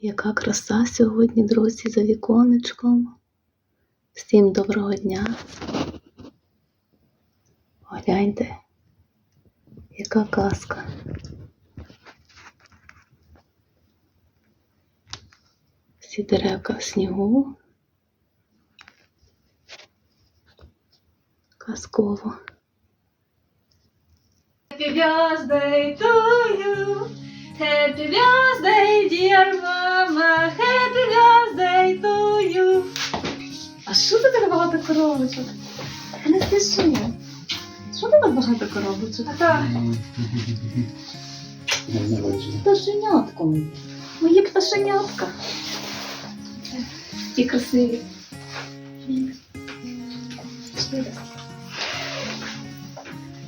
Яка краса сьогодні, друзі, за віконечком. Всім доброго дня. Гляньте, яка казка. Всі деревка в снігу. Казково. Happy birthday. Happy birthday, dear mama. Happy birthday to you. А що ти так багато коробочок? Не спіши. Що ти так багато коробочок? Так. Пташенятко. Мої пташенятка. І красиві.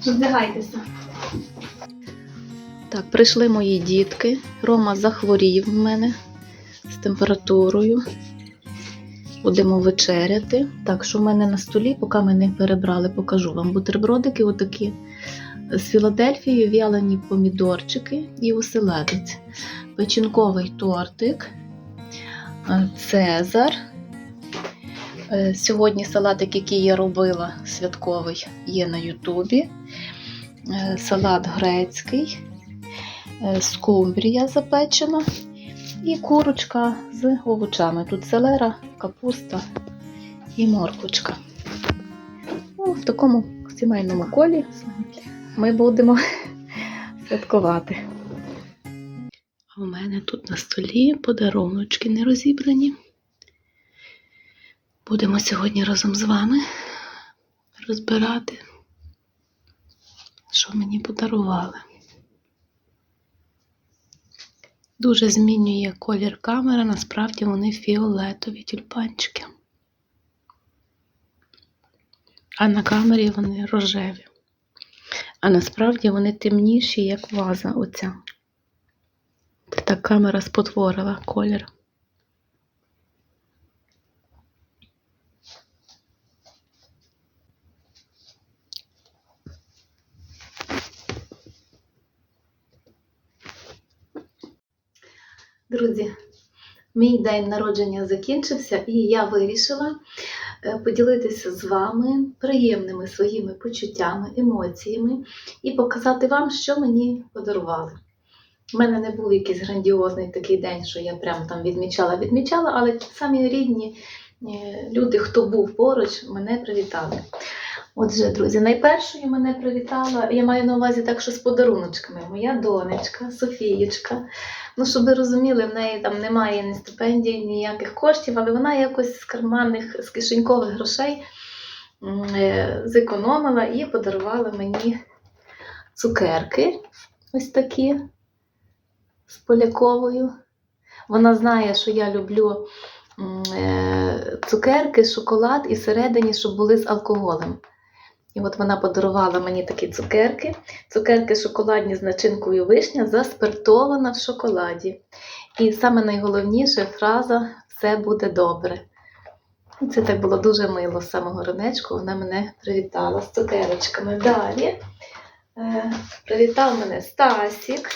Роздягайтеся. Так, прийшли мої дітки. Рома захворів в мене з температурою. Будемо вечеряти. Так, що в мене на столі, поки ми не перебрали, покажу вам бутербродики отакі з Філадельфією, в'ялені помідорчики і оселедець. Печінковий тортик, е, Цезар. Е, Сьогодні салатик, який я робила, святковий, є на Ютубі. Е, Салат грецький, скумбрія запечена і курочка з овочами. Тут селера, капуста і морквочка. Ну, в такому сімейному колі ми будемо святкувати. А у мене тут на столі подаруночки не розібрані. Будемо сьогодні разом з вами розбирати, що мені подарували. Дуже змінює колір камера, насправді вони фіолетові тюльпанчики. А на камері вони рожеві. А насправді вони темніші, як ваза оця. Та камера спотворила колір. Друзі, мій день народження закінчився, і я вирішила е, поділитися з вами приємними своїми почуттями, емоціями і показати вам, що мені подарували. У мене не був якийсь грандіозний такий день, що я прям там відмічала, відмічала, але самі рідні е, люди, хто був поруч, мене привітали. Отже, друзі, найпершою мене привітала, я маю на увазі так, що з подаруночками. Моя донечка, Софієчка. Ну, щоб ви розуміли, в неї там немає ні стипендій, ніяких коштів, але вона якось з карманних, з кишенькових грошей е, зекономила і подарувала мені цукерки ось такі з поляковою. Вона знає, що я люблю е, цукерки, шоколад і всередині, щоб були з алкоголем. І от вона подарувала мені такі цукерки. Цукерки шоколадні з начинкою вишня, заспиртована в шоколаді. І саме найголовніше фраза все буде добре. І Це так було дуже мило з самого ранечку. Вона мене привітала з цукерочками. Далі е, привітав мене Стасік.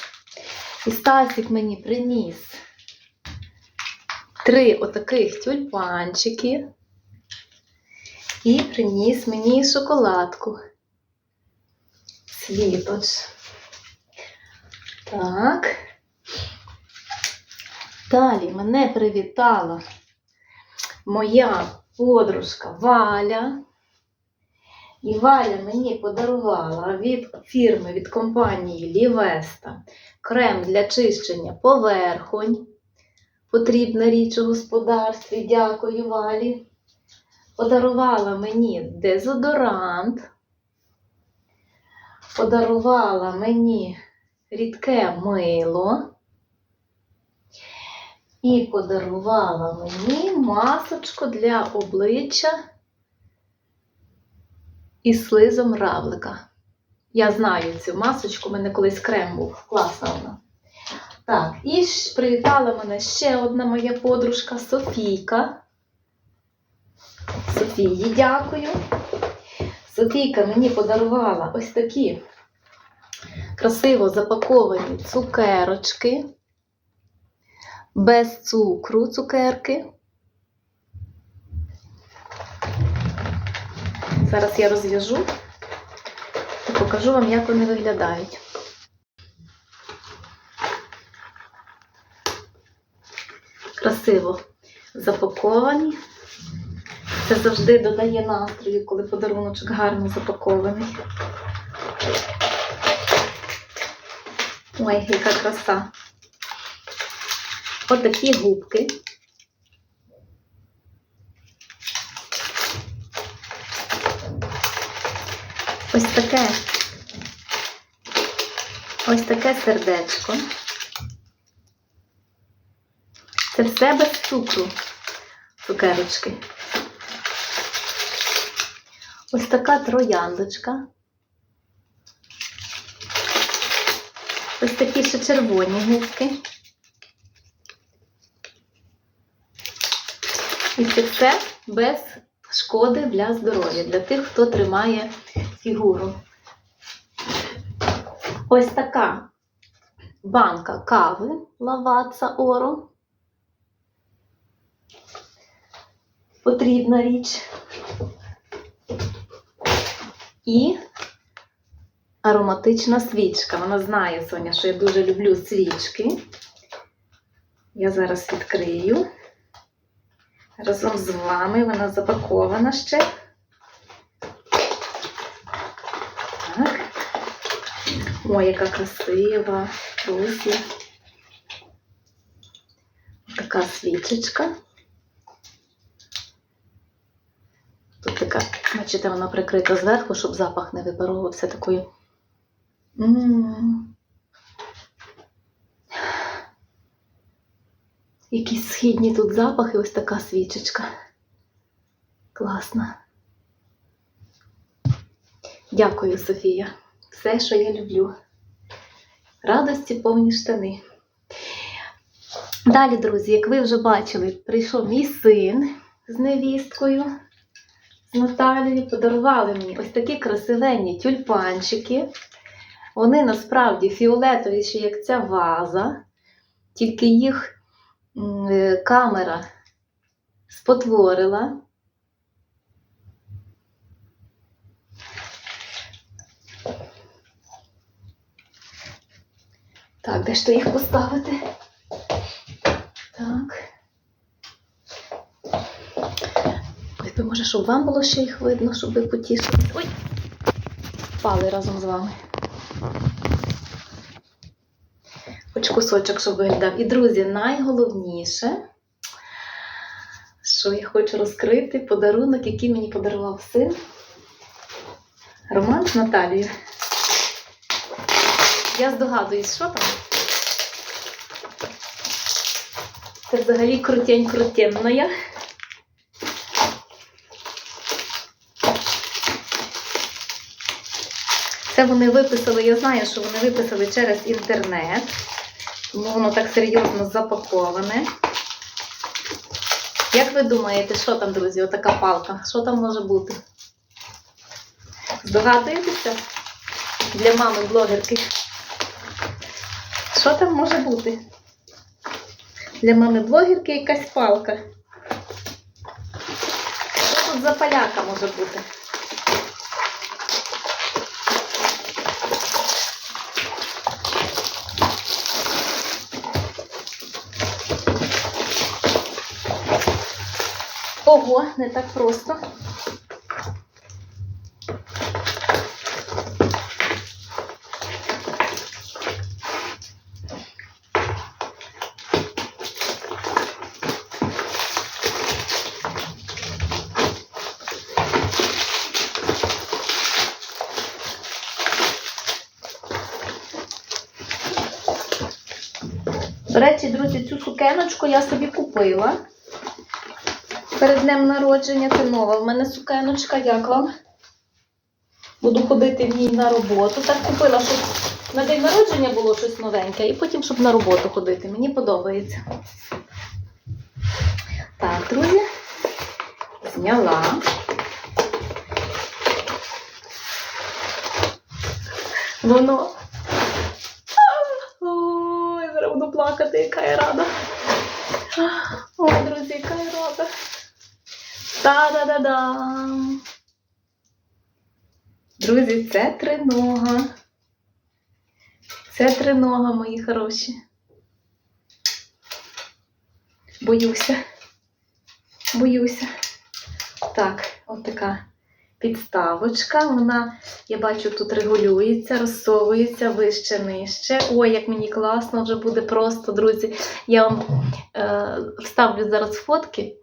І Стасік мені приніс три отаких тюльпанчики. І приніс мені шоколадку. Світоч. Так. Далі мене привітала моя подружка Валя. І Валя мені подарувала від фірми, від компанії Лівеста крем для чищення поверхонь. Потрібна річ у господарстві. Дякую, Валі подарувала мені дезодорант, подарувала мені рідке мило і подарувала мені масочку для обличчя із слизом равлика. Я знаю цю масочку, у мене колись крем був. Класна вона. Так, і привітала мене ще одна моя подружка Софійка. Софії дякую. Софійка мені подарувала ось такі красиво запаковані цукерочки. без цукру цукерки. Зараз я розв'яжу і покажу вам, як вони виглядають. Красиво запаковані. Це завжди додає настрою, коли подаруночок гарно запакований. Ой, яка краса. От такі губки. Ось таке. Ось таке сердечко. Це все без цукру, цукерочки. Ось така трояндочка. Ось такі ще червоні губки. І це все без шкоди для здоров'я, для тих, хто тримає фігуру. Ось така банка кави лаваца оро. Потрібна річ. І ароматична свічка. Вона знає, Соня, що я дуже люблю свічки. Я зараз відкрию. Разом з вами вона запакована ще. Так. Ой, яка красива. Друзі. Така свічечка. Тут така, бачите, вона прикрита зверху, щоб запах не випаровувався такою. Якісь східні тут запахи, ось така свічечка. Класна. Дякую, Софія. Все, що я люблю. Радості повні штани. Далі, друзі, як ви вже бачили, прийшов мій син з невісткою, з Наталією. Подарували мені ось такі красивенні тюльпанчики. Вони насправді фіолетовіші, як ця ваза, тільки їх е, камера спотворила. Так, де ж то їх поставити? Так. Ось може, щоб вам було ще їх видно, щоб ви потішились. Ой! Впали разом з вами. Хоч кусочок, щоб виглядав. І, друзі, найголовніше, що я хочу розкрити подарунок, який мені подарував син. Роман з Наталією. Я здогадуюсь, що там. Це взагалі крутень крутенна. Це вони виписали, я знаю, що вони виписали через інтернет, тому воно так серйозно запаковане. Як ви думаєте, що там, друзі, отака палка? Що там може бути? Здогадуєтеся? Для мами блогерки. Що там може бути? Для мами блогерки якась палка. Що тут за поляка може бути? Ого, не так просто. До речі, друзі, цю сукеночку я собі купила перед днем народження. Це нова в мене сукеночка. Як вам? Буду ходити в ній на роботу. Так купила, щоб на день народження було щось новеньке, і потім, щоб на роботу ходити. Мені подобається. Так, друзі, зняла. Воно. Ой, зараз буду плакати, яка я рада. О, друзі, яка я рада. Та-да-да-дам! Друзі, це тринога. Це тринога, мої хороші. Боюся. Боюся. Так, от така підставочка. Вона, я бачу, тут регулюється, розсовується вище нижче. Ой, як мені класно, вже буде просто, друзі. Я вам е, вставлю зараз фотки,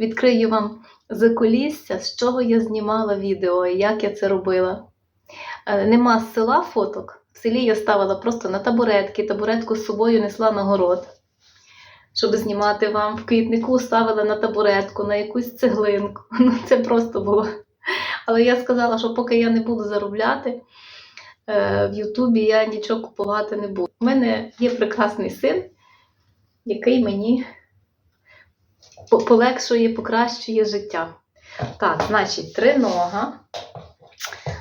відкрию вам закулісся, з чого я знімала відео і як я це робила. Е, нема з села фоток. В селі я ставила просто на табуретки, табуретку з собою несла на город. Щоб знімати вам в квітнику, ставила на табуретку, на якусь цеглинку. Ну, це просто було. Але я сказала, що поки я не буду заробляти е, в Ютубі, я нічого купувати не буду. У мене є прекрасний син, який мені полегшує, покращує життя. Так, значить, тринога.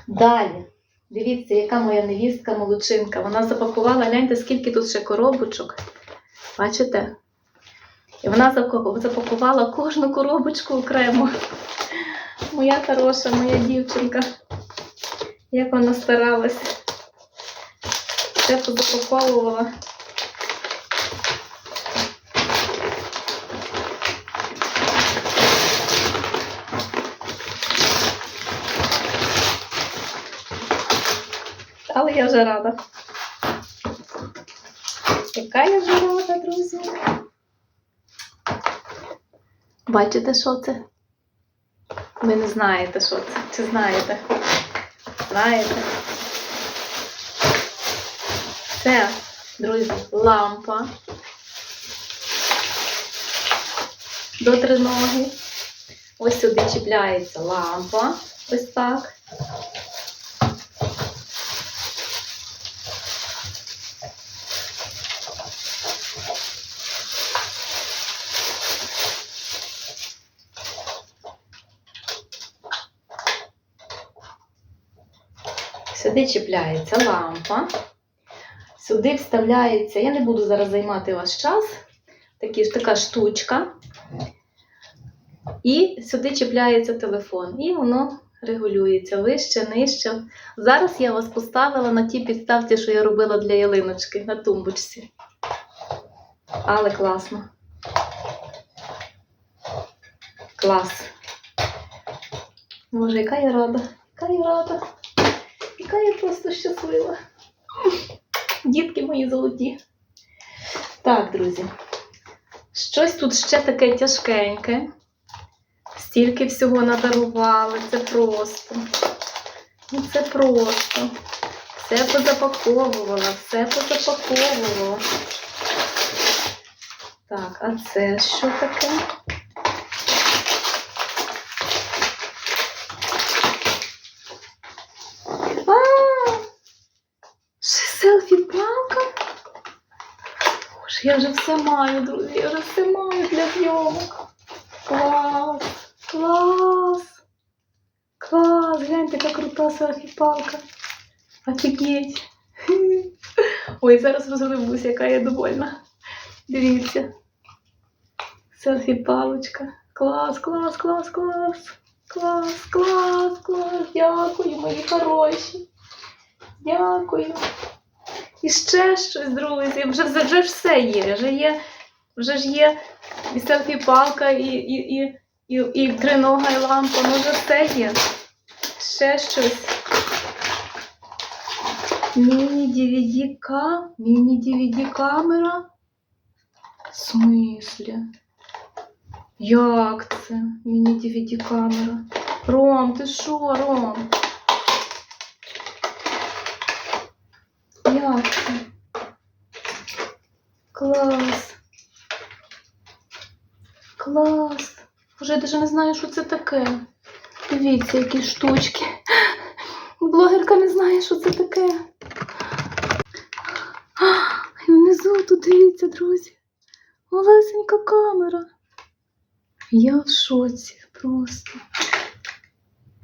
Далі. Дивіться, яка моя невістка молодчинка. Вона запакувала, гляньте, скільки тут ще коробочок. Бачите? І вона запакувала кожну коробочку окремо. Моя хороша, моя дівчинка. Як вона старалась. Все позапаковувала. Але я вже рада. Яка я вже рада, друзі. Бачите, що це? Ви не знаєте, що це. Чи знаєте? Знаєте? Це, друзі, лампа до триноги. Ось сюди чіпляється лампа. Ось так. Сюди чіпляється лампа. Сюди вставляється, я не буду зараз займати ваш час, такі, така штучка. І сюди чіпляється телефон. І воно регулюється вище, нижче. Зараз я вас поставила на тій підставці, що я робила для ялиночки на тумбочці. Але класно. Клас. Боже, яка я рада, яка я рада. Яка я просто щаслива. Дітки мої золоті. Так, друзі. Щось тут ще таке тяжкеньке. Стільки всього надарували. Це просто. Ну, це просто. Все позапаковувала, все позапаковувала. Так, а це що таке? А! Ще селфі-палка? Боже, я вже все маю, друзі, я вже все маю для зйомок. Клас! Клас! Клас! Гляньте, яка крута селфі-палка. Офігеть! Ой, зараз розривуся, яка я довольна. Дивіться. Селфі-палочка. Клас, клас, клас, клас. Клас, клас, клас. Дякую, мої хороші. Дякую. І ще щось, друзі. Вже, вже, вже все є. Вже є, вже ж є і селфі-палка, і, і, і, і, і тринога, і лампа. Ну вже все є. Ще щось. Міні-DVD ка, міні-DVD камера. В смислі? Як це? Міні-DVD камера. Ром, ти що, Ром? Як? Клас. Клас. Вже я навіть не знаю, що це таке. Дивіться, які штучки. Блогерка не знає, що це таке. І внизу тут дивіться, друзі. Малесенька камера. Я в шоці просто.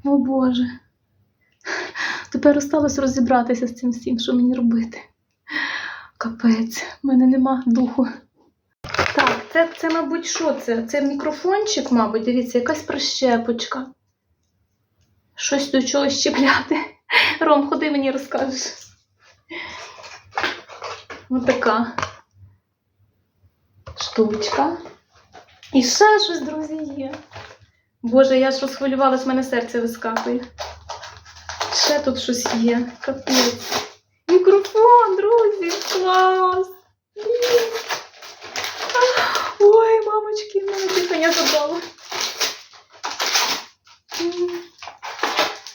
О Боже. Тепер осталось розібратися з цим всім, що мені робити. Капець, в мене нема духу. Так, Це, це, мабуть, що це? Це мікрофончик, мабуть, дивіться, якась прищепочка. Щось до чогось чіпляти. Ром, ходи мені розкажеш. Ось така штучка. І ще щось, друзі, є. Боже, я ж розхвилювалась, в мене серце вискакує. Ще тут щось є. Капець. Мікрофон, друзі, клас! Блін. Ой, мамочки, мене дихання забрало. М,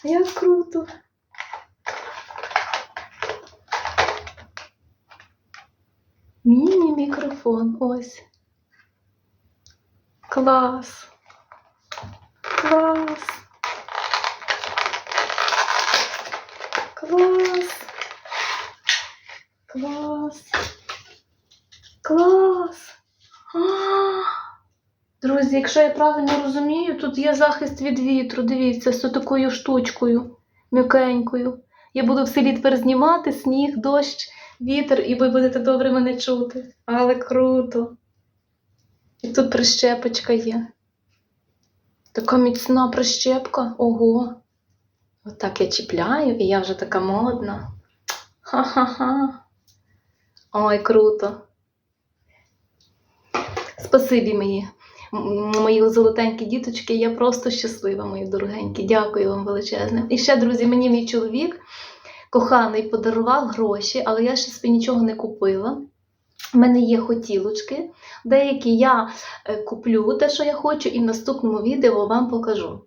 Як круто. Міні-мікрофон, ось. Клас. Клас. Клас. Клас. Клас. А! Друзі, якщо я правильно розумію, тут є захист від вітру. Дивіться, з такою штучкою, м'якенькою. Я буду в селі тепер знімати сніг, дощ, вітер, і ви будете добре мене чути. Але круто. І тут прищепочка є. Така міцна прищепка. Ого. Отак я чіпляю, і я вже така модна. Ха-ха-ха. Ой, круто. Спасибі мої, мої золотенькі діточки. Я просто щаслива, мої дорогенькі. Дякую вам величезне. І ще, друзі, мені мій чоловік коханий подарував гроші, але я ще собі нічого не купила. У мене є хотілочки, деякі я е, куплю те, що я хочу, і в наступному відео вам покажу.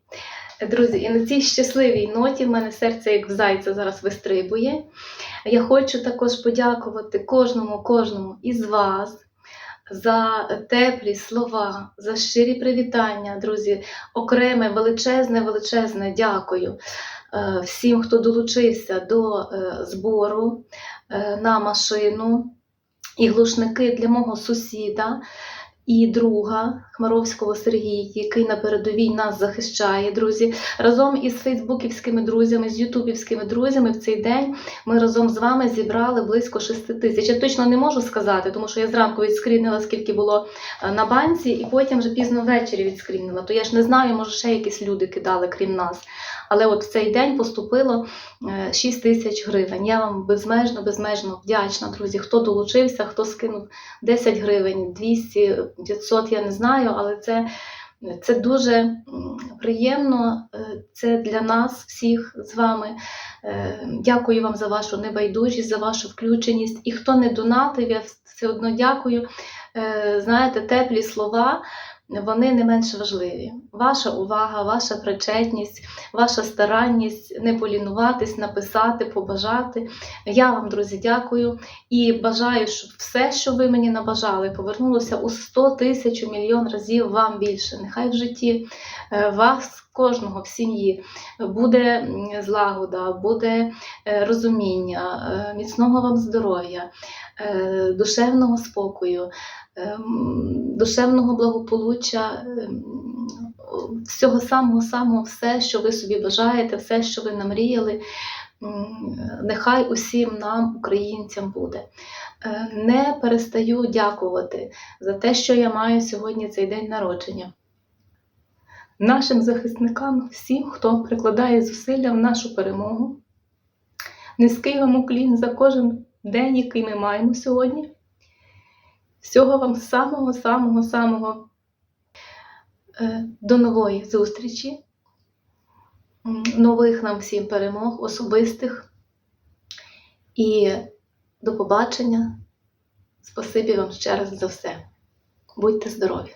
Друзі, і на цій щасливій ноті в мене серце як в зайця зараз вистрибує. Я хочу також подякувати кожному, кожному із вас за теплі слова, за щирі привітання, друзі. Окреме, величезне, величезне дякую е, всім, хто долучився до е, збору е, на машину і глушники для мого сусіда і друга Хмаровського Сергія, який на передовій нас захищає, друзі. Разом із фейсбуківськими друзями, з ютубівськими друзями в цей день ми разом з вами зібрали близько 6 тисяч. Я точно не можу сказати, тому що я зранку відскрінила, скільки було е, на банці, і потім вже пізно ввечері відскрінила. То я ж не знаю, може ще якісь люди кидали, крім нас. Але от в цей день поступило е, 6 тисяч гривень. Я вам безмежно, безмежно вдячна, друзі. Хто долучився, хто скинув 10 гривень, 200, 500, я не знаю, але це, це дуже приємно. Е, Це для нас всіх з вами. Е, Дякую вам за вашу небайдужість, за вашу включеність. І хто не донатив, я все одно дякую. Е, Знаєте, теплі слова. Вони не менш важливі. Ваша увага, ваша причетність, ваша старанність не полінуватись, написати, побажати. Я вам, друзі, дякую і бажаю, щоб все, що ви мені набажали, повернулося у 100 тисяч мільйон разів вам більше. Нехай в житті е, вас. Кожного в сім'ї буде злагода, буде е, розуміння, е, міцного вам здоров'я, душевного спокою, душевного благополуччя, ем, всього самого самого все, що ви собі бажаєте, все, що ви намріяли. Нехай усім нам, українцям, буде. Е, Не перестаю дякувати за те, що я маю сьогодні цей день народження. Нашим захисникам, всім, хто прикладає зусилля в нашу перемогу. Низький вам уклін за кожен день, який ми маємо сьогодні. Всього вам самого, самого, самого е, до нової зустрічі, нових нам всім перемог, особистих. І до побачення. Спасибі вам ще раз за все. Будьте здорові!